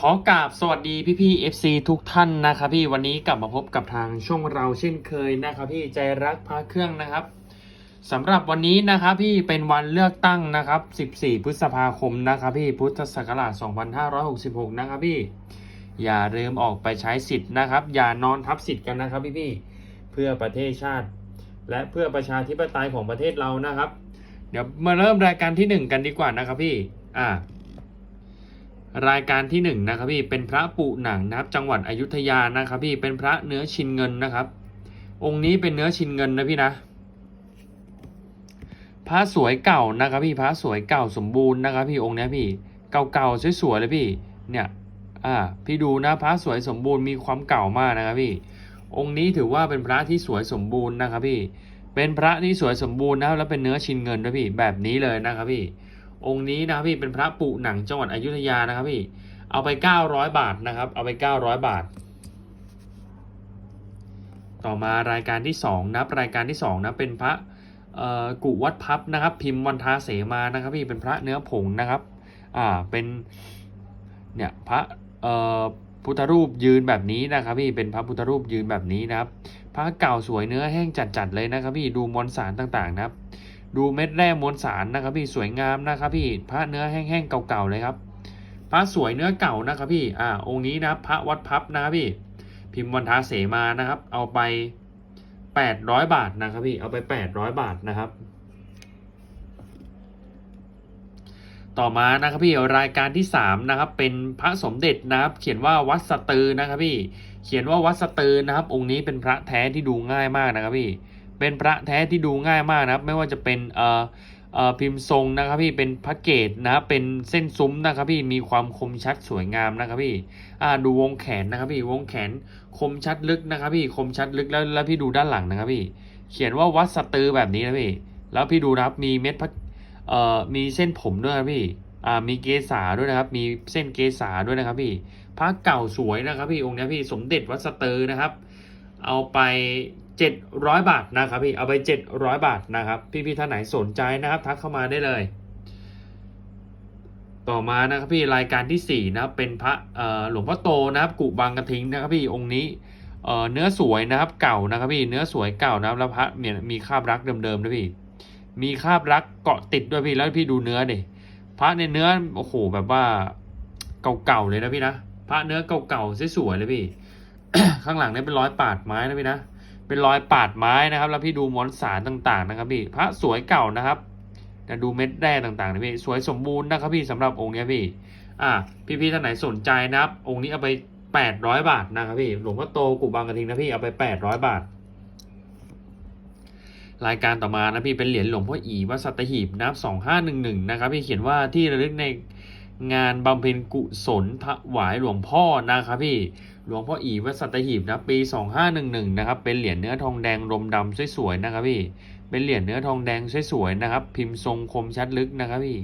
ขอกราบสวัสดีพี่พี่ FC ทุกท่านนะครับพี่วันนี้กลับมาพบกับทางช่องเราเช่นเคยนะครับพี่ใจรักพระเครื่องนะครับสำหรับวันนี้นะครับพี่เป็นวันเลือกตั้งนะครับ 14 พฤษภาคมนะครับพี่พุทธศักราช 2566 นะครับพี่ อย่าลืมออกไปใช้สิทธิ์นะครับ อย่านอนทับสิทธิ์กันนะครับพี่พี่ๆเพื่อประเทศชาติ และเพื่อประชาธิปไตยของประเทศเรานะครับ เดี๋ยวมาเริ่มรายการที่หนึ่งกันดีกว่านะครับพี่อ่า รายการที่หนึ่งนะครับพี่เป็นพระปุหนังนะครับ จังหวัดอยุธยานะครับ พี่เป็นพระเนื้อชินเงินนะครับ องค์นี้เป็นเนื้อชินเงินนะพี่นะพระสวยเก่านะครับ พี่พระสวยเก่าสมบูรณ์นะครับ พี่องค์นี้พี่เก่าๆสวยๆเลยพี่เนี่ยอ่าพี่ดูนะพระสวยสมบูรณ์มีความเก่ามากนะครับพี่ องค์นี้ถือว่าเป็นพระที่สวยสมบูรณ์นะครับพี่เป็นพระที่สวยสมบูรณ์นะครับแล้วเป็นเนื้อชินเงินด้วยพี่แบบนี้เลยนะครับพี่ องค์นี้นะครับพี่เป็นพระปุหนังจังหวัดอยุธยานะครับพี่เอาไป 900 บาทนะครับ เอาไป 900 บาท ต่อมารายการที่2นะครับรายการที่2นะเป็นพระกุวัดพับนะครับ พิมพ์วันทาเสมานะครับ พี่เป็นพระเนื้อผงนะครับอ่าเป็นเนี่ยพระพุทธรูปยืนแบบนี้นะครับ พี่เป็นพระพุทธรูปยืนแบบนี้นะครับพระเก่าสวยเนื้อแห้งจัดๆเลยนะครับ พี่ดูมวลสารต่างๆนะครับ ดูเม็ดแร่มวลสารนะครับพี่สวยงามนะครับพี่พระเนื้อแห้งๆเก่าๆเลยครับ พระสวยเนื้อเก่านะครับพี่อ่าองค์นี้นะพระวัดพับนะครับพี่ พิมพ์วันทาเสมานะครับ เอาไป800บาทนะครับพี่เอาไป800บาทนะครับ ต่อมานะครับพี่รายการที่3นะครับ เป็นพระสมเด็จนะครับ เขียนว่าวัดสตือนะครับพี่ เขียนว่าวัดสตือนะครับ องค์นี้เป็นพระแท้ที่ดูง่ายมากนะครับพี่ เป็นพระแท้ที่ดูง่ายมากนะครับ ไม่ว่าจะเป็นเอ่อเอ่อพิมพ์ทรงนะครับพี่เป็นพระเกตนะครับเป็นเส้นซุ้มนะครับพี่มีความคมชัดสวยงามนะครับพี่อ่าดูวงแขนนะครับพี่วงแขนคมชัดลึกนะครับพี่คมชัดลึกแล้วแล้วพี่ดูด้านหลังนะครับพี่เขียนว่าวัดสตือแบบนี้นะพี่แล้วพี่ดูนะครับมีเม็ดพระเอ่อมีเส้นผมด้วยนะพี่อ่ามีเกษาด้วยนะครับ มีเส้นเกษาด้วยนะครับพี่พระเก่าสวยนะครับพี่องค์นี้พี่สมเด็จวัดสตือนะครับ เอาไป 700 บาทนะครับพี่เอาไป 700 บาทนะครับ พี่ๆท่านไหนสนใจนะครับ ทักเข้ามาได้เลย ต่อมานะครับพี่รายการที่4นะครับเป็นพระหลวงพ่อโตนะครับ กุบางกระทิงนะครับพี่องค์นี้เนื้อสวยนะครับเก่านะครับพี่เนื้อสวยเก่านะครับแล้วพระมีมีคาบรักเดิมๆนะพี่มีคาบรักเกาะติดด้วยพี่แล้วพี่ดูเนื้อดิพระในเนื้อโอ้โหแบบว่าเก่าๆเลยนะพี่นะพระเนื้อเก่าๆสวยๆเลยพี่ ข้างหลังนี่เป็นร้อยปาดไม้นะพี่นะ เป็นรอยปาดไม้นะครับ แล้วพี่ดูมวลสารต่างๆนะครับพี่พระสวยเก่านะครับแต่ดูเม็ดแร่ต่างๆนะพี่สวยสมบูรณ์นะครับพี่สำหรับองค์นี้พี่ อ่า พี่ๆท่านไหนสนใจนะครับ องค์นี้เอาไป800บาทนะครับพี่หลวงพ่อโตกุบางกระทิงนะพี่เอาไป800บาท รายการต่อมานะพี่เป็นเหรียญหลวงพ่ออีวัดสัตหีบนะครับ2511นะครับพี่เขียนว่าที่ระลึกใน งานบำเพ็ญกุศลถวายหลวงพ่อนะครับพี่หลวงพ่ออีวัดสัตหีบนะปี 2511นะครับเป็นเหรียญเนื้อทองแดงรมดำสวยๆนะครับพี่เป็นเหรียญเนื้อทองแดงสวยๆนะครับ พิมพ์ทรงคมชัดลึกนะครับพี่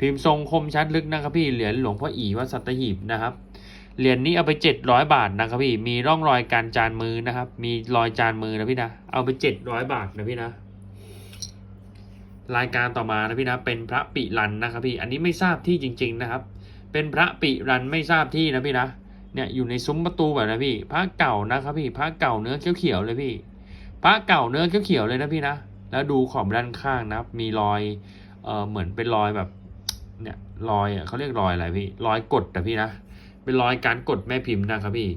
พิมพ์ทรงคมชัดลึกนะครับพี่เหรียญหลวงพ่ออีวัดสัตหีบนะครับเหรียญนี้เอาไป 700 บาทนะครับพี่มีร่องรอยการจานมือนะครับ มีรอยจานมือนะพี่นะเอาไป 700 บาทนะพี่นะ รายการต่อมานะพี่นะเป็นพระปิรันนะครับพี่อันนี้ไม่ทราบที่จริง ๆนะครับ เป็นพระปิรันไม่ทราบที่นะพี่นะเนี่ยอยู่ในซุ้มประตูแบบนะพี่พระเก่านะครับพี่พระเก่าเนื้อเขียวๆเลยพี่พระเก่าเนื้อเขียวๆเลยนะพี่นะแล้วดูขอบด้านข้างนะครับ มีรอยเอ่อเหมือนเป็นรอยแบบเนี่ยรอยอะเขาเรียกรอยอะไรพี่รอยกดนะพี่นะเป็นรอยการกดแม่พิมพ์นะครับพี่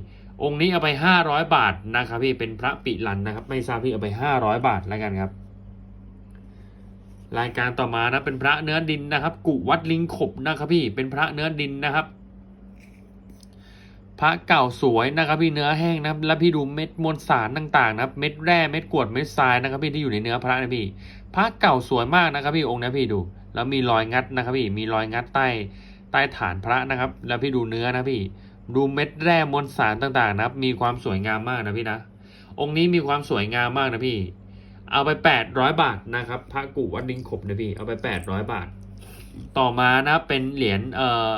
องค์นี้เอาไป 500 บาทนะครับพี่เป็นพระปิรันนะครับ ไม่ทราบพี่เอาไป 500 บาทแล้วกันครับ รายการต่อมานะเป็นพระเนื้อดินนะครับ กุวัดลิงขบนะครับพี่เป็นพระเนื้อดินนะครับ พระเก่าสวยนะครับพี่เนื้อแห้งนะครับ แล้วพี่ดูเม็ดมวลสารต่างๆนะครับ เม็ดแร่เม็ดกรวดเม็ดทรายนะครับพี่ที่อยู่ในเนื้อพระนะพี่ พระเก่าสวยมากนะครับพี่องค์นี้พี่ดู แล้วมีรอยงัดนะครับพี่มีรอยงัดใต้ใต้ฐานพระนะครับ แล้วพี่ดูเนื้อนะพี่ ดูเม็ดแร่มวลสารต่างๆ นะครับ มีความสวยงามมากนะพี่นะองค์นี้มีความสวยงามมากนะพี่ เอาไป 800 บาทนะครับพระกุวัดดิงขบนะพี่เอาไป 800 บาท ต่อมานะครับเป็นเหรียญเอ่อ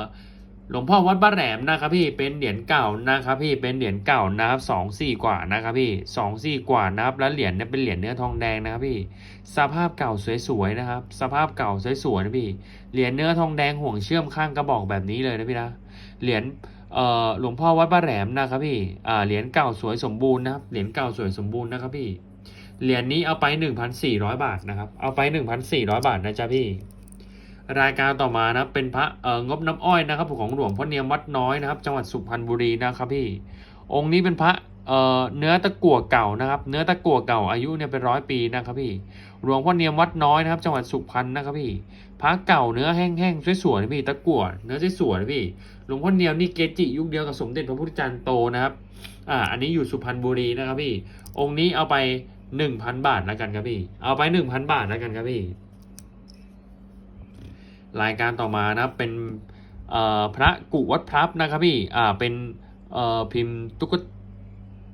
หลวงพ่อวัดบ้านแหลมนะครับพี่เป็นเหรียญเก่านะครับพี่เป็นเหรียญเก่านะครับสองสี่กว่านะครับพี่สองสี่กว่านะครับแล้วเหรียญเนี่ยเป็นเหรียญเนื้อทองแดงนะครับพี่สภาพเก่าสวยๆนะครับ สภาพเก่าสวยๆนะพี่เหรียญเนื้อทองแดงห่วงเชื่อมข้างกระบอกแบบนี้เลยนะพี่นะเหรียญเอ่อหลวงพ่อวัดบ้านแหลมนะครับพี่อ่าเหรียญเก่าสวยสมบูรณ์นะครับเหรียญเก่าสวยสมบูรณ์นะครับพี่ เหรียญนี้เอาไป 1,400 บาทนะครับ เอาไป 1,400 บาทนะจ๊ะพี่ รายการต่อมานะเป็นพระเอ่องบน้ำอ้อยนะครับของหลวงพ่อเนียมวัดน้อยนะครับ จังหวัดสุพรรณบุรีนะครับพี่ องค์นี้เป็นพระเอ่อเนื้อตะกั่วเก่านะครับ เนื้อตะกั่วเก่าอายุเนี่ยเป็นร้อยปีนะครับพี่ หลวงพ่อเนียมวัดน้อยนะครับ จังหวัดสุพรรณนะครับพี่ พระเก่าเนื้อแห้งๆสวยๆนะพี่ตะกั่วเนื้อสวยๆนะพี่ หลวงพ่อเนียมนี่เกจิยุคเดียวกับสมเด็จพระพุทธจารย์โตนะครับ อ่า อันนี้อยู่สุพรรณบุรีนะครับพี่ องค์นี้เอาไป หนึ่งพันบาทแล้วกันครับพี่ เอาไปหนึ่งพันบาทแล้วกันครับพี่ รายการต่อมานะเป็นพระกุวัดพลับนะครับพี่อ่าเป็นพิมพ์ตุ๊ก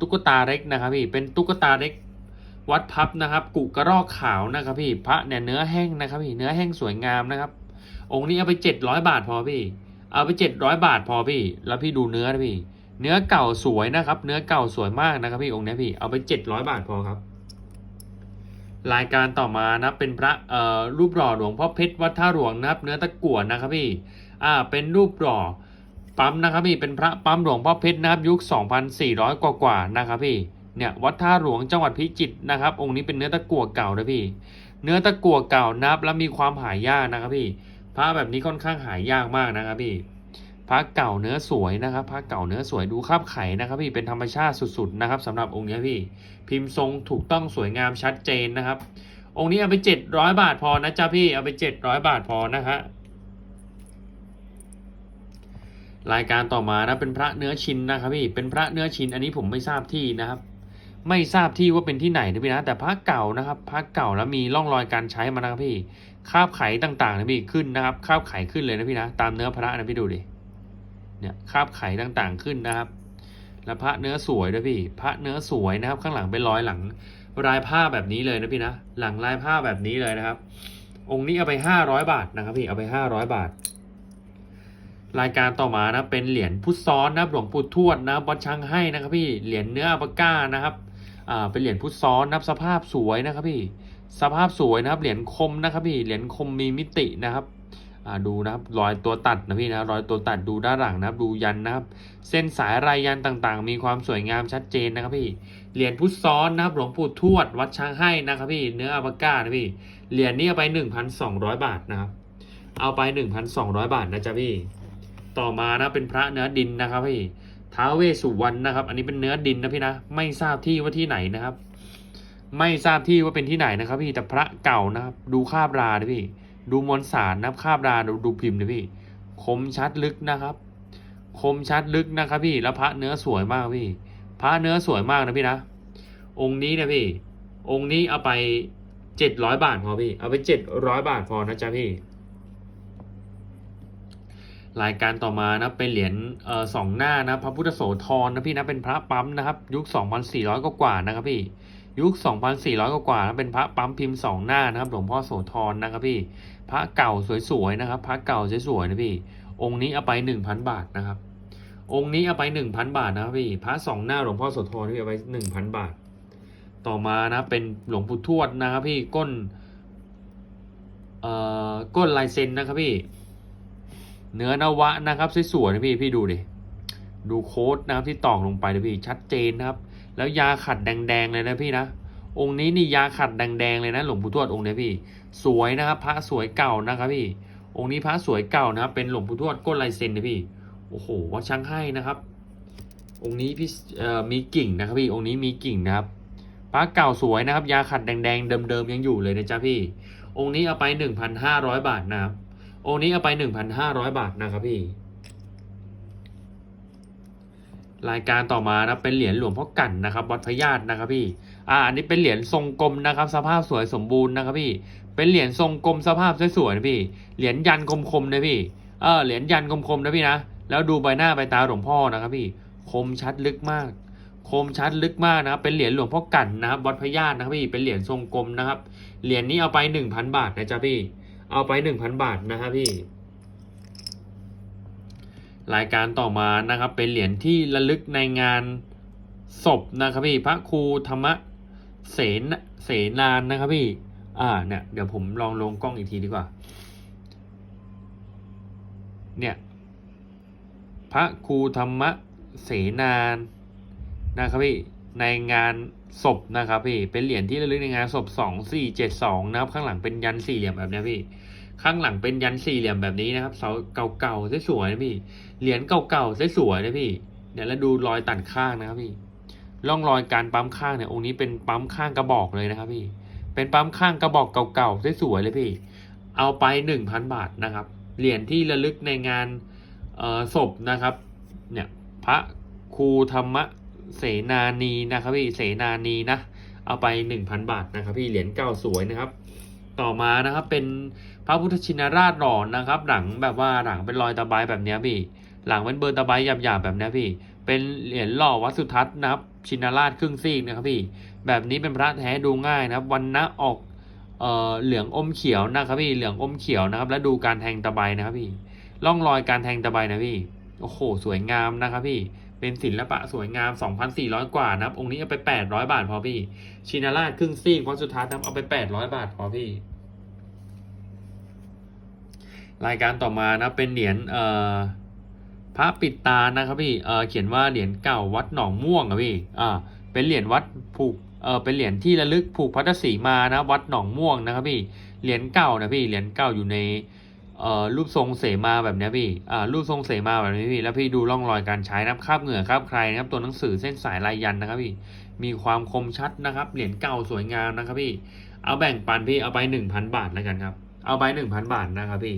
ตุ๊กตาเล็กนะครับพี่ เป็นตุ๊กตาเล็กวัดพับนะครับ กุกระรอกขาวนะครับพี่ พระเนี่ยเนื้อแห้งนะครับพี่ เนื้อแห้งสวยงามนะครับ องค์นี้เอาไปเจ็ดร้อยบาทพอพี่ เอาไปเจ็ดร้อยบาทพอพี่ แล้วพี่ดูเนื้อนะพี่ เนื้อเก่าสวยนะครับ เนื้อเก่าสวยมากนะครับพี่องค์นี้พี่ เอาไปเจ็ดร้อยบาทพอครับ รายการต่อมานะเป็นพระเอ่อรูปหล่อหลวงพ่อเพชรวัดท่าหลวงนะครับ เนื้อตะกั่วนะครับพี่อ่าเป็นรูปหล่อปั๊มนะครับพี่เป็นพระปั๊มหลวงพ่อเพชรนะครับยุค 2,400 กว่ากว่านะครับพี่เนี่ยวัดท่าหลวงจังหวัดพิจิตรนะครับ องค์นี้เป็นเนื้อตะกั่วเก่านะพี่ เนื้อตะกั่วเก่านับแล้วมีความหายากนะครับพี่พระแบบนี้ค่อนข้างหายากมากนะครับพี่ พระเก่าเนื้อสวยนะครับพระเก่าเนื้อสวยดูคาบไข่นะครับพี่เป็นธรรมชาติสุดๆนะครับสำหรับองค์นี้พี่ พิมพ์ทรงถูกต้องสวยงามชัดเจนนะครับ องค์นี้เอาไปเจ็ดร้อยบาทพอนะจ๊ะพี่เอาไปเจ็ดร้อยบาทพอนะฮะรายการต่อมานะเป็นพระเนื้อชิ้นนะครับพี่เป็นพระเนื้อชิ้นอันนี้ผมไม่ทราบที่นะครับ ไม่ทราบที่ว่าเป็นที่ไหนนะพี่นะแต่พระเก่านะครับพระเก่าแล้วมีร่องรอยการใช้มานะครับพี่คาบไขต่างๆนะพี่ขึ้นนะครับคาบไขขึ้นเลยนะพี่นะตามเนื้อพระนะพี่ดูดิ เนี่ยคราบไขต่างๆขึ้นนะครับ แล้วพระเนื้อสวยด้วยพี่ พระเนื้อสวยนะครับ ข้างหลังเป็นรอยหลังลายผ้าแบบนี้เลยนะพี่นะ หลังลายผ้าแบบนี้เลยนะครับ องค์นี้เอาไปห้าร้อยบาทนะครับพี่เอาไปห้าร้อยบาท รายการต่อมานะเป็นเหรียญพุทธซ้อนนะครับหลวงปู่ทวดนะครับวัดช้างให้นะครับพี่เหรียญเนื้ออัปก้านะครับอ่าเป็นเหรียญพุทธซ้อนนะครับสภาพสวยนะครับพี่ สภาพสวยนะครับเหรียญคมนะครับพี่เหรียญคมมีมิตินะครับ ดูนะครับรอยตัวตัดนะพี่นะรอยตัวตัดดูด้านหลังนะครับ ดูยันนะครับ เส้นสายรายยันต่างๆ มีความสวยงามชัดเจนนะครับพี่เหรียญพุทธซ้อนนะครับหลวงปู่ทวดวัดช้างให้นะครับพี่เนื้ออัปก้านะพี่เหรียญนี้เอาไปหนึ่งพันสองร้อยบาทนะครับ เอาไปหนึ่งพันสองร้อยบาทนะจ๊ะพี่ ต่อมานะเป็นพระเนื้อดินนะครับพี่ท้าเวสุวรรณนะครับ อันนี้เป็นเนื้อดินนะพี่นะ ไม่ทราบที่ว่าที่ไหนนะครับ ไม่ทราบที่ว่าเป็นที่ไหนนะครับ พี่แต่พระเก่านะครับ ดูคาบรานะพี่ ดูมวลสารนะครับคาบราดูดูพิมพ์นะพี่ คมชัดลึกนะครับ คมชัดลึกนะครับพี่แล้วพระเนื้อสวยมากพี่ พระเนื้อสวยมากนะพี่นะ องค์นี้นะพี่ องค์นี้เอาไปเจ็ดร้อยบาทพอพี่ เอาไปเจ็ดร้อยบาทพอนะจ๊ะพี่ รายการต่อมานะเป็นเหรียญเอ่อสองหน้านะพระพุทธโสธรนะพี่นะเป็นพระปั๊มนะครับ ยุค2,400กว่ากว่านะครับพี่ยุค 2,400 กว่ากว่าๆนะเป็นพระปั๊มพิมพ์สองหน้านะครับ หลวงพ่อโสธรนะครับพี่ พระเก่าสวยๆนะครับ พระเก่าสวยๆนะพี่ องค์นี้เอาไป1,000บาทนะครับ องค์นี้เอาไป1,000บาทนะครับพี่ พระสองหน้าหลวงพ่อโสธรพี่เอาไป1,000บาท ต่อมานะเป็นหลวงปู่ทวดนะครับพี่ก้นเอ่อก้นลายเซ็นนะครับพี่ เนื้อนวะนะครับสวยๆนะพี่พี่ดูดิดูโค้ดนะครับที่ตอกลงไปนะพี่ชัดเจนนะครับ แล้วยาขัดแดงๆเลยนะพี่นะ องค์นี้นี่ยาขัดแดงๆเลยนะ หลวงปู่ทวดองค์นี้พี่ สวยนะครับพระสวยเก่านะครับพี่ องค์นี้พระสวยเก่านะครับเป็นหลวงปู่ทวดก้นลายเซ็นนะพี่ โอ้โหวัดช่างให้นะครับ องค์นี้พี่มีกิ่งนะครับพี่องค์นี้มีกิ่งนะครับพระเก่าสวยนะครับ ยาขัดแดงๆเดิมๆยังอยู่เลยนะจ๊ะพี่ องค์นี้เอาไปหนึ่งพันห้าร้อยบาทนะครับ องค์นี้เอาไปหนึ่งพันห้าร้อยบาทนะครับพี่รายการต่อมานะเป็นเหรียญหลวงพ่อกั่นนะครับ วัดพระญาตินะครับพี่ อ่าอันนี้เป็นเหรียญทรงกลมนะครับ สภาพสวยสมบูรณ์นะครับพี่ เป็นเหรียญทรงกลมสภาพสวยๆนะพี่ เหรียญยันคมๆนะพี่ เออเหรียญยันคมๆนะพี่นะ แล้วดูใบหน้าใบตาหลวงพ่อนะครับพี่ คมชัดลึกมาก คมชัดลึกมากนะครับ เป็นเหรียญหลวงพ่อกั่นนะครับวัดพญาตนะครับพี่ เป็นเหรียญทรงกลมนะครับ เหรียญนี้เอาไปหนึ่งพันบาทนะจ๊ะพี่ เอาไปหนึ่งพันบาทนะครับพี่รายการต่อมานะครับเป็นเหรียญที่ระลึกในงานศพนะครับพี่พระครูธรรม เสนเสนานนะครับพี่ อ่าเนี่ยเดี๋ยวผมลองลงกล้องอีกทีดีกว่า เนี่ย พระครูธรรมเสนานนะครับพี่ในงานศพนะครับพี่เป็นเหรียญที่ระลึกในงานศพสองสี่เจ็ดสองนะครับ ข้างหลังเป็นยันสี่เหลี่ยมแบบนี้พี่ ข้างหลังเป็นยันสี่เหลี่ยมแบบนี้นะครับเสาเก่าๆสวยๆนะพี่เหรียญเก่าๆสวยๆนะพี่เนี่ยแล้วดูรอยตัดข้างนะครับพี่ ร่องรอยการปั๊มข้างเนี่ยองค์นี้เป็นปั๊มข้างกระบอกเลยนะครับพี่ เป็นปั๊มข้างกระบอกเก่าๆสวยๆเลยพี่ เอาไปหนึ่งพันบาทนะครับ เหรียญที่ระลึกในงานศพนะครับ เนี่ยพระครูธรรมเสนานีนะครับพี่เสนานีนะ เอาไปหนึ่งพันบาทนะครับ พี่เหรียญเก่าสวยนะครับ ต่อมานะครับเป็นพระพุทธชินราชหล่อนะครับ หลังแบบว่าหลังเป็นรอยตะไบแบบนี้พี่ หลังเป็นเบอร์ตะไบหยาบๆแบบนี้พี่ เป็นเหรียญหล่อวัดสุทัศน์นะครับ ชินราชครึ่งซีกนะครับพี่ แบบนี้เป็นพระแท้ดูง่ายนะครับวันนะออกเอ่อเหลืองอมเขียวนะครับพี่เหลืองอมเขียวนะครับ แล้วดูการแทงตะไบนะครับพี่ร่องรอยการแทงตะไบนะพี่โอ้โหสวยงามนะครับพี่เป็นศิลปะสวยงาม 2,400 กว่านะครับ องค์นี้เอาไป 800 บาทพอพี่ชินาราชครึ่งซีกวัดสุทัศน์นะครับเอาไป 800 บาทพอพี่รายการต่อมานะเป็นเหรียญเอ่อ พระปิดตานะครับพี่เออเขียนว่าเหรียญเก่าวัดหนองม่วงอะพี่อ่าเป็นเหรียญวัดผูกเออเป็นเหรียญที่ระลึกผูกพัทธสีมานะวัดหนองม่วงนะครับพี่เหรียญเก่านะพี่เหรียญเก่าอยู่ในเอ่อรูปทรงเสมาแบบนี้พี่อ่ารูปทรงเสมาแบบนี้พี่แล้วพี่ดูร่องรอยการใช้นะครับคาบเหงื่อคราบใครนะครับตัวหนังสือเส้นสายลายยันนะครับพี่มีความคมชัดนะครับเหรียญเก่าสวยงามนะครับพี่เอาแบ่งปันพี่เอาไปหนึ่งพันบาทแล้วกันครับเอาไปหนึ่งพันบาทนะครับพี่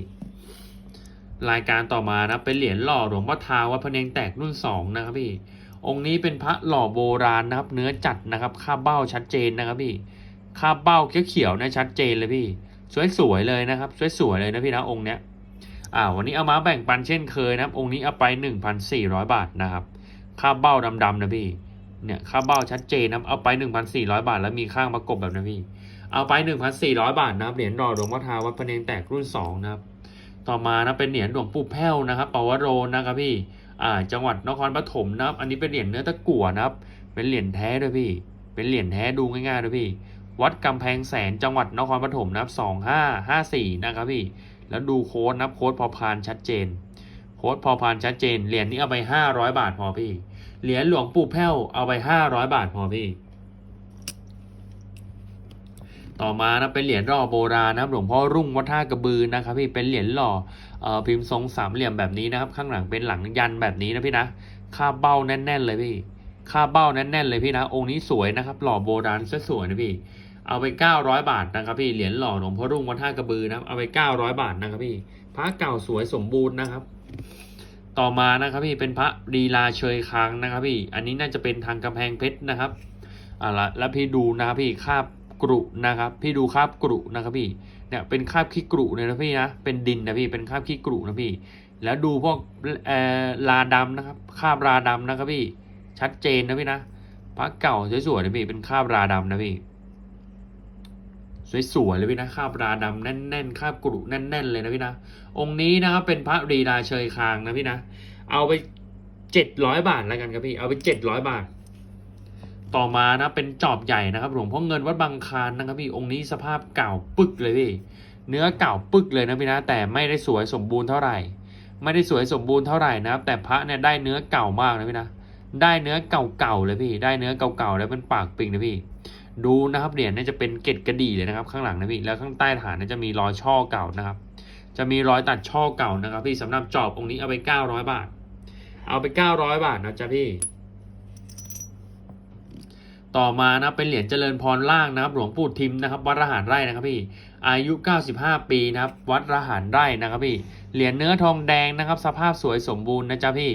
รายการต่อมานะเป็นเหรียญหล่อหลวงพ่อทาวัดพะเนงแตกรุ่นสองนะครับพี่ องค์นี้เป็นพระหล่อโบราณนะครับ เนื้อจัดนะครับค่าเบ้าชัดเจนนะครับพี่ค่าเบ้าเขียวๆนะชัดเจนเลยพี่ สวยๆเลยนะครับสวยๆเลยนะพี่นะองค์เนี้ยอ่าวันนี้เอามาแบ่งปันเช่นเคยนะครับ องค์นี้เอาไป 1,400 บาทนะครับค่าเบ้าดำๆนะพี่ เนี่ยค่าเบ้าชัดเจนนะเอาไป 1,400 บาท แล้วมีข้างประกบแบบนะพี่ เอาไป 1,400 บาทนะครับเหรียญหล่อหลวงพ่อทาวัดพะเนงแตกรุ่นสองนะครับ ต่อมานะเป็นเหรียญหลวงปู่แพ้วนะครับปวโรนะครับพี่อ่าจังหวัดนครปฐมนะครับ อันนี้เป็นเหรียญเนื้อตะกั่วนะครับ เป็นเหรียญแท้ด้วยพี่ เป็นเหรียญแท้ดูง่ายๆด้วยพี่ วัดกำแพงแสนจังหวัดนครปฐมนะครับสองห้าห้าสี่นะครับพี่ แล้วดูโค้ดนะครับโค้ดพอพานชัดเจน โค้ดพอพานชัดเจน เหรียญนี้เอาไปห้าร้อยบาทพอพี่ เหรียญหลวงปู่แพ้วเอาไปห้าร้อยบาทพอพี่ ต่อมานะเป็นเหรียญหล่อโบราณนะครับหลวงพ่อรุ่งวัดท่ากระบือนะครับ พี่เป็นเหรียญหล่ออพิมพ์ทรงสามเหลี่ยมแบบนี้นะครับ ข้างหลังเป็นหลังยันแบบนี้นะพี่นะคาเบ้าแน่น ๆ เลยพี่คาเบ้าแน่น ๆ เลยพี่นะ องค์นี้สวยนะครับ หล่อโบราณสวยๆนะพี่ เอาไป 900 บาทนะครับพี่เหรียญหล่อหลวงพ่อรุ่งวัดท่ากระบือนะครับเอาไป 900 บาทนะครับพี่พระเก่าสวยสมบูรณ์นะครับต่อมานะครับพี่เป็นพระลีลาเชยคางนะครับพี่ อันนี้น่าจะเป็นทางกำแพงเพชรนะครับอ่าละแล้วพี่ดูนะครับพี่คาบ กรุนะครับ พี่ดูคาบกรุนะครับพี่เนี่ยเป็นคาบขี้กรุเลยนะพี่นะเป็นดินนะพี่เป็นคาบขี้กรุนะพี่ แล้วดูพวกเอ่อลาดำนะครับคาบราดำนะครับพี่ ชัดเจนนะพี่นะพระเก่าสวยๆนะพี่เป็นคาบราดำนะพี่สวยๆเลยพี่นะคาบราดำแน่นๆคาบกรุแน่นๆเลยนะพี่นะองค์นี้นะครับเป็นพระรีดาเชยคางนะพี่นะ เอาไปเจ็ดร้อยบาทแล้วกันครับพี่เอาไปเจ็ดร้อยบาท ต่อมานะเป็นจอบใหญ่นะครับหลวงพ่อเงินวัดบางคานนะครับพี่องค์นี้สภาพเก่าปึกเลยพี่เนื้อเก่าปึกเลยนะพี่นะแต่ไม่ได้สวยสมบูรณ์เท่าไหร่ ไม่ได้สวยสมบูรณ์เท่าไหร่นะครับ แต่พระเนี่ยได้เนื้อเก่ามากนะพี่นะได้เนื้อเก่าๆเลยพี่ ได้เนื้อเก่าๆแล้วเป็นปากปิงนะพี่ ดูนะครับเหรียญเนี่ยจะเป็นเกล็ดกระดี่เลยนะครับ ข้างหลังนะพี่แล้วข้างใต้ฐานเนี่ยจะมีรอยช่อเก่านะครับ จะมีรอยตัดช่อเก่านะครับ พี่สำหรับจอบองค์นี้เอาไปเก้าร้อยบาท เอาไปเก้าร้อยบาทนะจ๊ะพี่ ต่อมานะเป็นเหรียญเจริญพรล่างนะครับหลวงปู่ทิมนะครับวัดระหารไร่นะครับพี่อายุ 95 ปีนะครับวัดระหารไร่นะครับพี่เหรียญเนื้อทองแดงนะครับ สภาพสวยสมบูรณ์นะจ๊ะพี่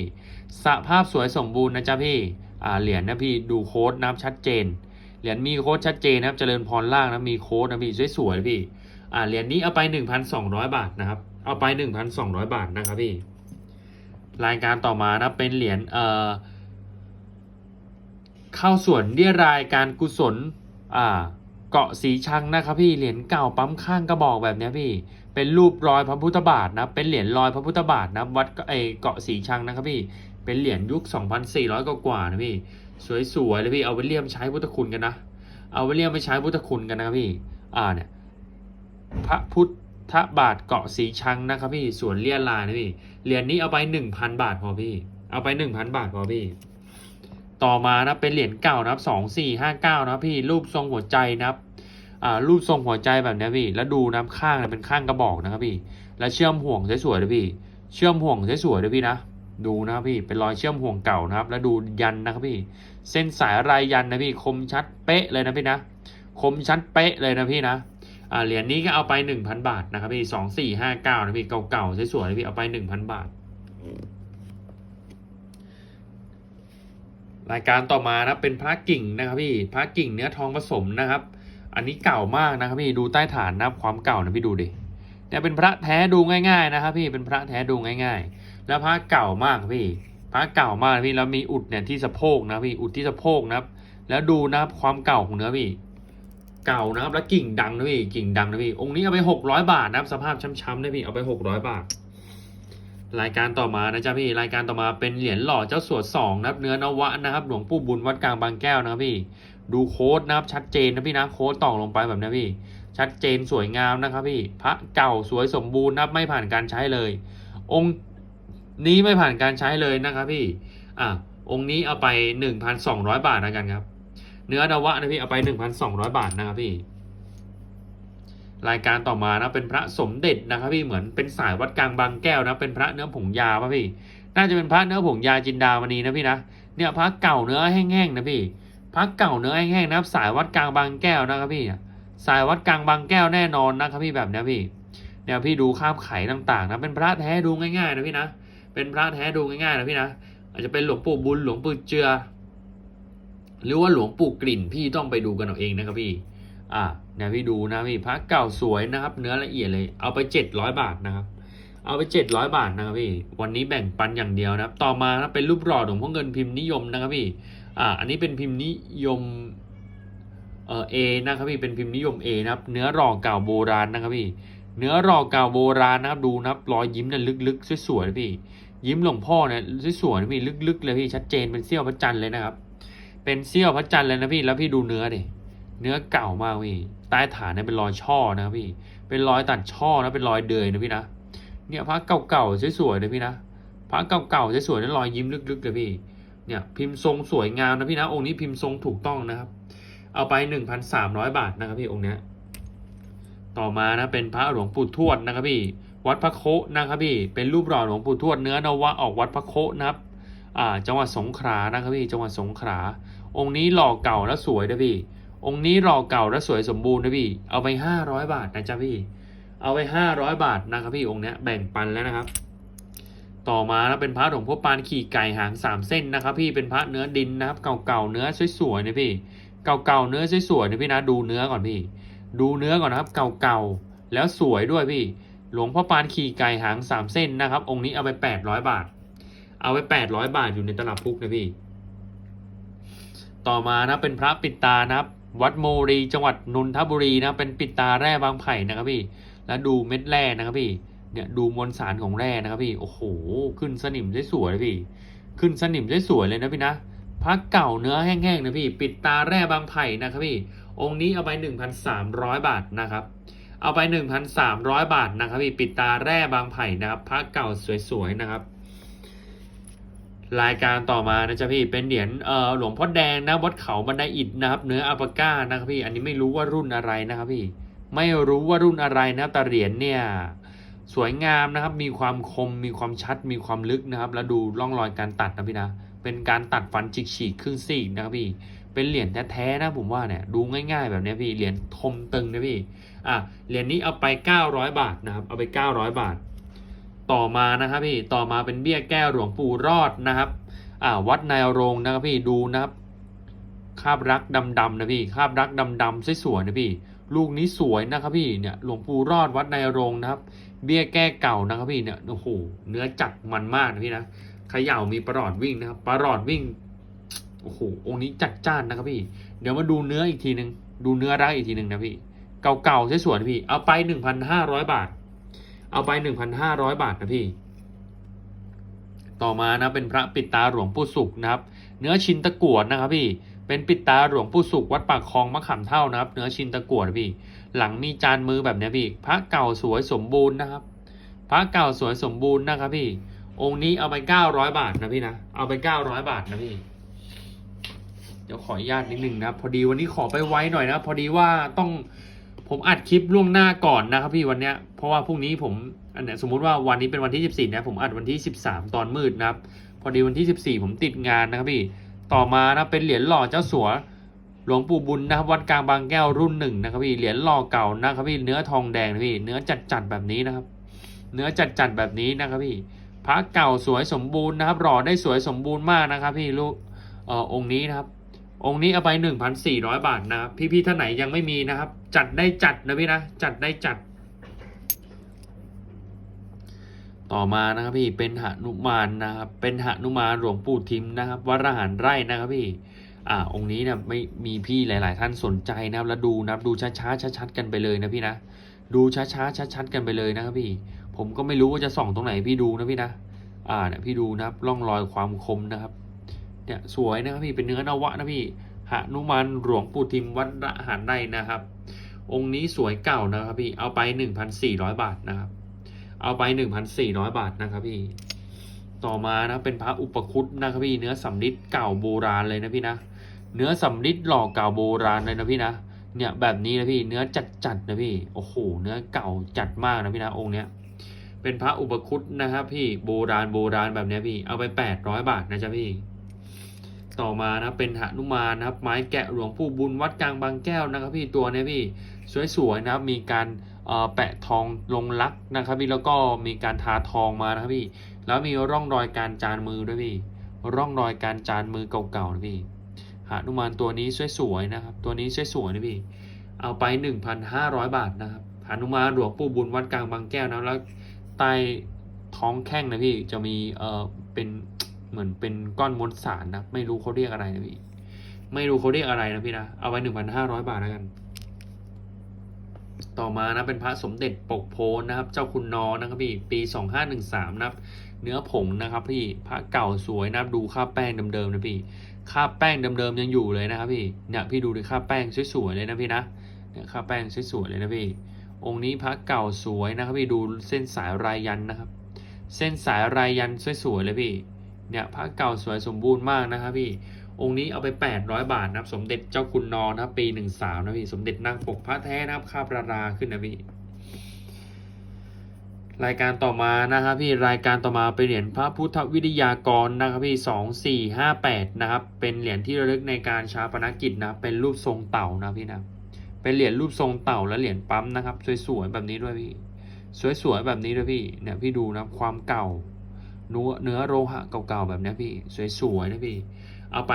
สภาพสวยสมบูรณ์นะจ๊ะพี่อ่าเหรียญนะพี่ดูโค้ดนะครับชัดเจนเหรียญมีโค้ดชัดเจนนะครับเจริญพรล่างนะมีโค้ดนะพี่สวยๆพี่อ่าเหรียญนี้เอาไป 1,200 บาทนะครับเอาไป 1,200 บาทนะครับพี่รายการต่อมานะเป็นเหรียญเอ่อ เข้าส่วนเรียรายการกุศลอ่าเกาะสีชังนะครับพี่เหรียญเก่าปั๊มข้างกระบอกแบบนี้พี่ เป็นรูปรอยพระพุทธบาทนะเป็นเหรียญรอยพระพุทธบาทนะวัดเออเกาะสีชังนะครับพี่เป็นเหรียญยุค 2,400 กว่ากว่าๆนะพี่สวยๆเลยพี่เอาไปเลี่ยมใช้พุทธคุณกันนะ เอาไปเลี่ยมไปใช้พุทธคุณกันนะครับพี่อ่าเนี่ยพระพุททบาทเกาะสีชังนะครับพี่สวนเลียนลายนะพี่เหรียญนี้เอาไปหนึ่งพันบาทพอพี่ เอาไปหนึ่งพันบาทพอพี่ ต่อมานะเป็นเหรียญเก่านะครับสองสี่ห้าเก้านะพี่รูปทรงหัวใจนะครับอ่ารูปทรงหัวใจแบบนี้พี่ แล้วดูน้ำข้างเนี่ยเป็นข้างกระบอกนะครับพี่ แล้วเชื่อมห่วงสวยๆเลยพี่ เชื่อมห่วงสวยๆเลยพี่นะดูนะครับพี่เป็นรอยเชื่อมห่วงเก่านะครับ แล้วดูยันนะครับพี่ เส้นสายรายยันนะพี่คมชัดเป๊ะเลยนะพี่นะคมชัดเป๊ะเลยนะพี่นะอ่าเหรียญนี้ก็เอาไปหนึ่งพันบาทนะครับพี่สองสี่ห้าเก้านะพี่เก่าๆสวยๆนะพี่เอาไปหนึ่งพันบาท รายการต่อมานะเป็นพระกิ่งนะครับพี่พระกิ่งเนื้อทองผสมนะครับ อันนี้เก่ามากนะครับพี่ดูใต้ฐานนะครับความเก่านะพี่ดูดิเนี่ยเป็นพระแท้ดูง่ายๆนะครับพี่เป็นพระแท้ดูง่าย ๆ แล้วพระเก่ามากพี่พระเก่ามากพี่แล้วมีอุดเนี่ยที่สะโพกนะพี่อุดที่สะโพกนะครับ แล้วดูนะครับความเก่าของเนื้อพี่เก่านะครับแล้วกิ่งดังนะพี่กิ่งดังนะพี่องค์นี้เอาไปหกร้อยบาทนะครับสภาพช้ำๆนะพี่เอาไปหกร้อยบาท รายการต่อมานะจ๊ะพี่รายการต่อมาเป็นเหรียญหล่อเจ้าสัวสองนะครับเนื้อนวะนะครับหลวงปู่บุญวัดกลางบางแก้วนะครับพี่ ดูโค้ดนะครับชัดเจนนะพี่นะโค้ดต่อลงไปแบบนี้พี่ ชัดเจนสวยงามนะครับพี่พระเก่าสวยสมบูรณ์นับไม่ผ่านการใช้เลย องค์นี้ไม่ผ่านการใช้เลยนะครับพี่อะองค์นี้เอาไป 1,200 บาทนะกันครับ เนื้อนวะนะพี่เอาไป 1,200 บาทนะครับพี่ รายการต่อมานะเป็นพระสมเด็จนะครับพี่เหมือนเป็นสายวัดกลางบางแก้วนะเป็นพระเนื้อผงยาป่ะพี่ น่าจะเป็นพระเนื้อผงยาจินดามณีนะพี่นะเนี่ยพระเก่าเนื้อแห้งๆนะพี่พระเก่าเนื้อแห้งๆนะครับสายวัดกลางบางแก้วนะครับพี่สายวัดกลางบางแก้วแน่นอนนะครับพี่แบบเนี้ยพี่เนี่ยพี่ดูคาบไข่ต่างๆนะเป็นพระแท้ดูง่ายๆนะพี่นะเป็นพระแท้ดูง่ายๆนะพี่นะอาจจะเป็นหลวงปู่บุญหลวงปู่เจือ หรือว่าหลวงปู่กลิ่นพี่ต้องไปดูกันเอาเองนะครับพี่ อ่าเนี่ยพี่ดูนะพี่พระเก่าสวยนะครับ เนื้อละเอียดเลย เอาไปเจ็ดร้อยบาทนะครับ เอาไปเจ็ดร้อยบาทนะครับพี่ วันนี้แบ่งปันอย่างเดียวนะครับ ต่อมานะเป็นรูปหล่อหลวงพ่อเงินพิมพ์นิยมนะครับพี่ อ่า อันนี้เป็นพิมพ์นิยมเออเอนะครับพี่ เป็นพิมพ์นิยม A นะครับ เนื้อหล่อเก่าโบราณนะครับพี่ เนื้อหล่อเก่าโบราณนะครับ ดูนะครับ รอยยิ้มเนี่ยลึกๆสวยๆนะพี่ ยิ้มหลวงพ่อเนี่ยสวยๆนะพี่ ลึกๆเลยพี่ ชัดเจนเป็นเสี้ยวพระจันทร์เลยนะครับ เป็นเสี้ยวพระจันทร์เลยนะพี่ แล้วพี่ดูเนื้อดิ เนื้อเก่ามากพี่ใต้ฐานเนี่ยเป็นรอยช่อนะพี่ เป็นรอยตัดช่อนะเป็นรอยเดยนะพี่นะเนี่ยพระเก่าๆสวยๆนะพี่นะพระเก่าๆสวยๆนั่นรอยยิ้มลึกๆเลยพี่ เนี่ยพิมพ์ทรงสวยงามนะพี่นะองค์นี้พิมพ์ทรงถูกต้องนะครับ เอาไปหนึ่งพันสามร้อยบาทนะครับพี่องค์เนี้ยต่อมานะเป็นพระหลวงปู่ทวดนะครับพี่ วัดพระโคะนะครับพี่เป็นรูปหล่อหลวงปู่ทวดเนื้อนวะออกวัดพระโคะนะครับอ่าจังหวัดสงขลานะครับพี่จังหวัดสงขลาองค์นี้หล่อเก่าและสวยนะพี่ องค์นี้หล่อเก่าและสวยสมบูรณ์นะพี่ เอาไปห้าร้อยบาทนะจ๊ะพี่ เอาไปห้าร้อยบาทนะครับพี่องค์เนี้ยแบ่งปันแล้วนะครับ ต่อมานะเป็นพระหลวงพ่อปานขี่ไก่หางสามเส้นนะครับพี่เป็นพระเนื้อดินนะครับ เก่าๆเนื้อสวยๆนะพี่ เก่าๆเนื้อสวยๆนะพี่นะดูเนื้อก่อนพี่ ดูเนื้อก่อนนะครับ เก่าๆแล้วสวยด้วยพี่ หลวงพ่อปานขี่ไก่หางสามเส้นนะครับ องค์นี้เอาไปแปดร้อยบาท เอาไปแปดร้อยบาทอยู่ในตลับพุกนะพี่ ต่อมานะเป็นพระปิดตานะครับ วัดโมรีจังหวัดนนทบุรีนะเป็นปิดตาแร่บางไผ่นะครับพี่ แล้วดูเม็ดแร่นะครับพี่เนี่ยดูมวลสารของแร่นะครับพี่โอ้โหขึ้นสนิมสวยเลยพี่ ขึ้นสนิมสวยเลยนะพี่นะพระเก่าเนื้อแห้งๆนะพี่ ปิดตาแร่บางไผ่นะครับพี่ องค์นี้เอาไป 1,300 บาทนะครับ เอาไป 1,300 บาทนะครับพี่ ปิดตาแร่บางไผ่นะครับพระเก่าสวยๆนะครับ รายการต่อมานะจ๊ะพี่เป็นเหรียญเอ่อหลวงพ่อแดงนะวัดเขาบันไดอิฐนะครับ เนื้ออัปาก้านะครับพี่อันนี้ไม่รู้ว่ารุ่นอะไรนะครับพี่ไม่รู้ว่ารุ่นอะไรนะแต่เหรียญเนี่ยสวยงามนะครับ มีความคม มีความชัด มีความลึกนะครับ แล้วดูร่องรอยการตัดนะพี่นะ เป็นการตัดฟันฉีกๆครึ่งซีกนะครับพี่ เป็นเหรียญแท้ๆนะผมว่าเนี่ยดูง่ายๆแบบนี้พี่ เหรียญทมตึงนะพี่ อะ เหรียญนี้เอาไป 900 บาทนะครับ เอาไป 900 บาท ต่อมานะครับพี่ต่อมาเป็นเบี้ยแก้วหลวงปู่รอดนะครับอ่าวัดนายรงนะครับพี่ดูนะครับคาบรักดำๆนะพี่คาบรักดำๆสวยๆนะพี่ ลูกนี้สวยนะครับพี่เนี่ยหลวงปู่รอดวัดนายรงนะครับ เบี้ยแก้เก่านะครับพี่เนี่ยโอ้โหเนื้อจัดมันมากนะพี่นะขย่ามีประหลอดวิ่งนะครับประหลอดวิ่งโอ้โหองค์นี้จัดจ้านนะครับพี่ เดี๋ยวมาดูเนื้ออีกทีหนึ่งดูเนื้อรักอีกทีหนึ่งนะพี่ เก่าๆสวยๆนะพี่ เอาไปหนึ่งพันห้าร้อยบาท เอาไปหนึ่งพันห้าร้อยบาทนะพี่ ต่อมานะเป็นพระปิดตาหลวงปู่สุขนะครับ เนื้อชินตะกั่วนะครับพี่ เป็นปิดตาหลวงปู่สุขวัดปากคลองมะขามเท่านะครับ เนื้อชินตะกวนะพี่ หลังมีจานมือแบบนี้พี่ พระเก่าสวยสมบูรณ์นะครับ พระเก่าสวยสมบูรณ์นะครับพี่ องค์นี้เอาไปเก้าร้อยบาทนะพี่นะ เอาไปเก้าร้อยบาทนะพี่เดี๋ยวขออนุญาตนิดนึงนะพอดีวันนี้ขอไปไว้หน่อยนะ พอดีว่าต้อง ผมอัดคลิปล่วงหน้าก่อนนะครับพี่วันเนี้ยเพราะว่าพรุ่งนี้ผมอันเนี้ยสมมุติว่าวันนี้เป็นวันที่ 14นะผมอัดวันที่ 13 ตอนมืดนะครับ พอดีวันที่ 14 ผมติดงานนะครับพี่ต่อมานะเป็นเหรียญหล่อเจ้าสัวหลวงปู่บุญนะครับวัดกลางบางแก้วรุ่นหนึ่งนะครับพี่เหรียญหล่อเก่านะครับพี่เนื้อทองแดงนะพี่เนื้อจัดจัดๆแบบนี้นะครับ เนื้อจัดจัดๆแบบนี้นะครับพี่พระเก่าสวยสมบูรณ์นะครับหล่อได้สวยสมบูรณ์มากนะครับพี่ลูกเอ่อองค์นี้นะครับ องค์นี้เอาไป 1,400 บาทนะครับพี่ๆท่านไหนยังไม่มีนะครับ จัดได้จัดนะพี่นะ จัดได้จัด ต่อมานะครับพี่เป็นหนุมานนะครับ เป็นหนุมานหลวงปู่ทิมนะครับวรหารไร่นะครับพี่ อ่า องค์นี้นะไม่มีพี่หลาย ๆ ท่านสนใจนะครับ แล้วดูนะครับดูช้าๆชัดๆกันไปเลยนะพี่นะ ดูช้าๆชัดๆกันไปเลยนะครับพี่ ผมก็ไม่รู้ว่าจะส่องตรงไหนพี่ดูนะพี่นะ อ่าเนี่ยพี่ดูนะครับร่องรอยความคมนะครับ เนี่ยสวยนะครับพี่เป็นเนื้อนวะนะพี่หนุมานหลวงปู่ทิมวัดระหารไร่นะครับ องค์นี้สวยเก่านะครับพี่ เอาไป 1,400 บาทนะครับ เอาไป 1,400 บาทนะครับพี่ ต่อมานะเป็นพระอุปคุตนะครับพี่ เนื้อสำริดเก่าโบราณเลยนะพี่นะ เนื้อสำริดหล่อเก่าโบราณเลยนะพี่นะ เนี่ยแบบนี้นะพี่ เนื้อจัดจัดๆนะพี่ โอ้โห เนื้อเก่าจัดมากนะพี่นะองค์เนี้ย เป็นพระอุปคุตนะครับพี่ โบราณโบราณแบบเนี้ยพี่ เอาไป 800 บาทนะจ๊ะพี่ต่อมานะเป็นหนุมานนะครับไม้แกะหลวงปู่บุญวัดกลางบางแก้วนะครับพี่ตัวเนี้ยพี่ สวยๆนะครับมีการแปะทองลงลักนะครับพี่แล้วก็มีการทาทองมานะครับพี่แล้วมีร่องรอยการจานมือด้วยพี่ร่องรอยการจานมือเก่าๆนะพี่หานุมานตัวนี้สวยๆนะครับตัวนี้สวยๆนะพี่เอาไป 1,500 บาทนะครับหานุมานหลวงปู่บุญวัดกลางบางแก้วนะแล้วใต้ท้องแข้งนะพี่จะมีเออเป็นเหมือนเป็นก้อนมวลสารนะไม่รู้เขาเรียกอะไรนะพี่ไม่รู้เขาเรียกอะไรนะพี่นะเอาไว้หนึ่งพันห้าร้อยบาทแล้วกัน ต่อมานะเป็นพระสมเด็จปกโพนนะครับ เจ้าคุณนอนะครับพี่ปีสองห้าหนึ่งสามนะครับ เนื้อผงนะครับพี่พระเก่าสวยนะครับดูค่าแป้งเดิมๆนะพี่ค่าแป้งเดิมๆยังอยู่เลยนะครับพี่เนี่ยพี่ดูดิค่าแป้งสวยๆเลยนะพี่นะเนี่ยค่าแป้งสวยๆเลยนะพี่ องค์นี้พระเก่าสวยนะครับพี่ดูเส้นสายรายยันนะครับ เส้นสายรายยันสวยๆเลยพี่เนี่ยพระเก่าสวยสมบูรณ์มากนะครับพี่ องค์นี้เอาไป 800 บาทนะครับ สมเด็จเจ้าคุณนอนนะครับปี13นะพี่ สมเด็จนางปกพระแท้นะครับค่าประราขึ้นนะพี่รายการต่อมานะครับพี่รายการต่อมาเป็นเหรียญพระพุทธวิทยากรนะครับพี่2458นะครับเป็นเหรียญที่ระลึกในการชาปนกิจนะเป็นรูปทรงเต่านะพี่นะเป็นเหรียญรูปทรงเต่าและเหรียญปั๊มนะครับสวยๆแบบนี้ด้วยพี่สวยๆแบบนี้ด้วยพี่เนี่ยพี่ดูนะความเก่าเนื้อเนื้อโลหะเก่าๆแบบนี้พี่สวยๆนะพี่ เอาไป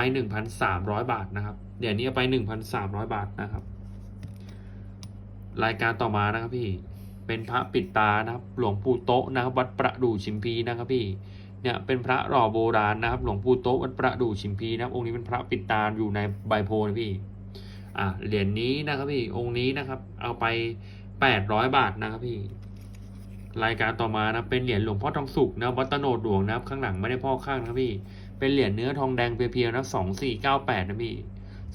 1,300 บาทนะครับ เดี๋ยวนี้เอาไป 1,300 บาทนะครับ รายการต่อมานะครับพี่ เป็นพระปิดตานะครับ หลวงปู่โต๊ะนะครับ วัดประดู่ชิมพีนะครับพี่ เนี่ยเป็นพระหล่อโบราณนะครับ หลวงปู่โต๊ะวัดประดู่ชิมพีนะครับ องค์นี้เป็นพระปิดตาอยู่ในใบโพนะพี่ อะเหรียญนี้นะครับพี่ องค์นี้นะครับ เอาไป 800 บาทนะครับพี่รายการต่อมานะเป็นเหรียญหลวงพ่อทองสุกนะวัดตะโนดหลวงนะครับ ข้างหลังไม่ได้พ่อข้างนะพี่ เป็นเหรียญเนื้อทองแดงเพียวๆนะสองสี่เก้าแปดนะพี่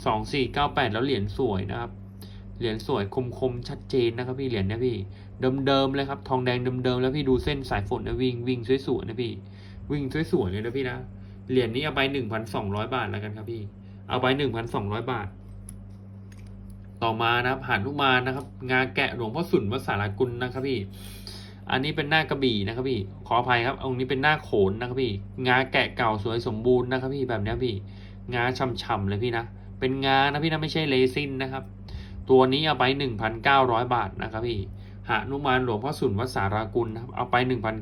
สองสี่เก้าแปดแล้วเหรียญสวยนะครับ เหรียญสวยคมๆชัดเจนนะครับพี่เหรียญนะพี่ เดิมๆเลยครับ ทองแดงเดิมๆแล้วพี่ดูเส้นสายฝนนะวิ่งวิ่งสวยๆนะพี่ วิ่งสวยๆเลยนะพี่นะ เหรียญนี้เอาไปหนึ่งพันสองร้อยบาทแล้วกันครับพี่ เอาไปหนึ่งพันสองร้อยบาท ต่อมานะครับหานุมานนะครับ งาแกะหลวงพ่อสุนวัดสารกุลนะครับพี่ อันนี้เป็นหน้ากระบี่นะครับพี่ ขออภัยครับองค์นี้เป็นหน้าโขนนะครับพี่ งาแกะเก่าสวยสมบูรณ์นะครับพี่แบบเนี้ยพี่ งาฉ่ำๆเลยพี่นะ เป็นงานะพี่นะไม่ใช่เลซินนะครับ ตัวนี้เอาไป 1,900 บาทนะครับพี่ หานุมานหลวงพ่อสุนวัดสารากุลนะครับ เอาไป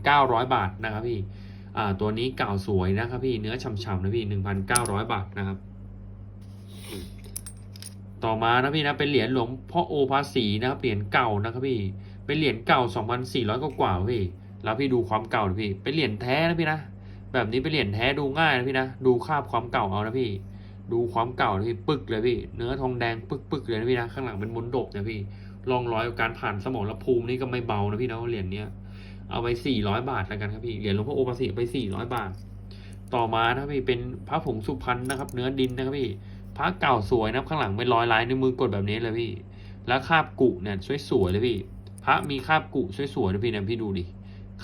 1,900 บาทนะครับพี่ อ่า ตัวนี้เก่าสวยนะครับพี่ เนื้อฉ่ำๆนะพี่ 1,900 บาทนะครับต่อมานะพี่นะเป็นเหรียญหลวงพ่อโอภาสีนะครับเหรียญเก่านะครับพี่ เป็นเหรียญเก่า 2,400 กว่ากว่าพี่ แล้วพี่ดูความเก่าดิพี่ เป็นเหรียญแท้นะพี่นะ แบบนี้เป็นเหรียญแท้ดูง่ายนะพี่นะ ดูคาบความเก่าเอานะพี่ ดูความเก่านะพี่ ปึกเลยพี่ เนื้อทองแดงปึกปึกๆเลยนะพี่นะ ข้างหลังเป็นมนดบนะพี่รองร้อยการผ่านสมองและภูมินี่ก็ไม่เบานะพี่นะเหรียญเนี้ย เอาไป 400 บาทแล้วกันครับพี่ เหรียญหลวงพ่อโอภาสีไป 400 บาท ต่อมานะพี่เป็นพระผงสุพรรณนะครับ เนื้อดินนะครับพี่ พระเก่าสวยนะข้างหลังเป็นรอยลายในมือกดแบบนี้เลยพี่ แล้วคาบกุเนี่ยสวยๆเลยพี่ พระมีคาบกุสวยๆนะพี่นะพี่ดูดิ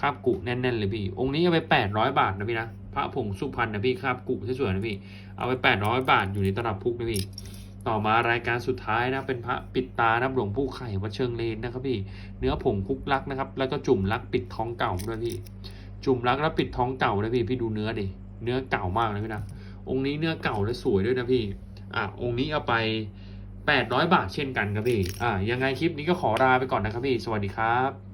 คาบกุแน่นๆเลยพี่ องค์นี้เอาไปแปดร้อยบาทนะพี่นะพระผงสุพรรณนะพี่คาบกุสวยๆนะพี่ เอาไปแปดร้อยบาทอยู่ในตลับพุกนะพี่ ต่อมารายการสุดท้ายนะเป็นพระปิดตานะหลวงปู่ไข่วัดเชิงเลนนะครับพี่ เนื้อผงคุกลักนะครับ แล้วก็จุ่มลักปิดท้องเก่าด้วยพี่ จุ่มลักแล้วปิดท้องเก่านะพี่ พี่ดูเนื้อดิ เนื้อเก่ามากนะพี่นะ องค์นี้เนื้อเก่าและสวยด้วยนะพี่ อะองค์นี้เอาไป 800 บาทเช่นกันครับพี่ อ่า ยังไงคลิปนี้ก็ขอลาไปก่อนนะครับพี่ สวัสดีครับ